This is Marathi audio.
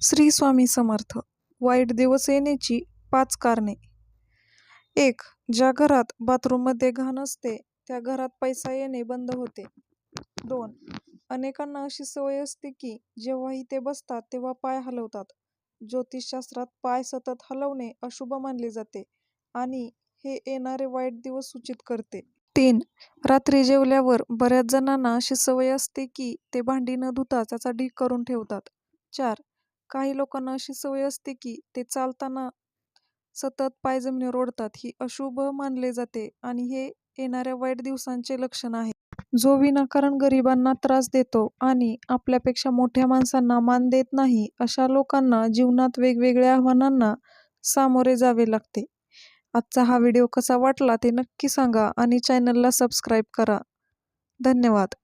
श्री स्वामी समर्थ. वाईट दिवस येण्याची पाच कारणे. एक ज्या घरात बाथरूममध्ये घाण असते त्या घरात पैसा येणे बंद होते. दोन अनेकांना अशी सवय असते की जेव्हाही ते बसतात तेव्हा पाय हलवतात. ज्योतिषशास्त्रात पाय सतत हलवणे अशुभ मानले जाते आणि हे येणारे वाईट दिवस सूचित करते. तीन रात्री जेवल्यावर बऱ्याच जणांना अशी सवय असते की ते भांडी न धुता त्याचा ढीग करून ठेवतात. चार काही लोकांना अशी सवय असते की ते चालताना सतत पाय जमिनीवर ओढतात ही अशुभ मानले जाते आणि हे येणाऱ्या वाईट दिवसांचे लक्षण आहे. जो विनाकारण गरिबांना त्रास देतो आणि आपल्यापेक्षा मोठ्या माणसांना मान देत नाही अशा लोकांना जीवनात वेगवेगळ्या आव्हानांना सामोरे जावे लागते. आजचा हा व्हिडिओ कसा वाटला ते नक्की सांगा आणि चॅनलला सबस्क्राईब करा. धन्यवाद.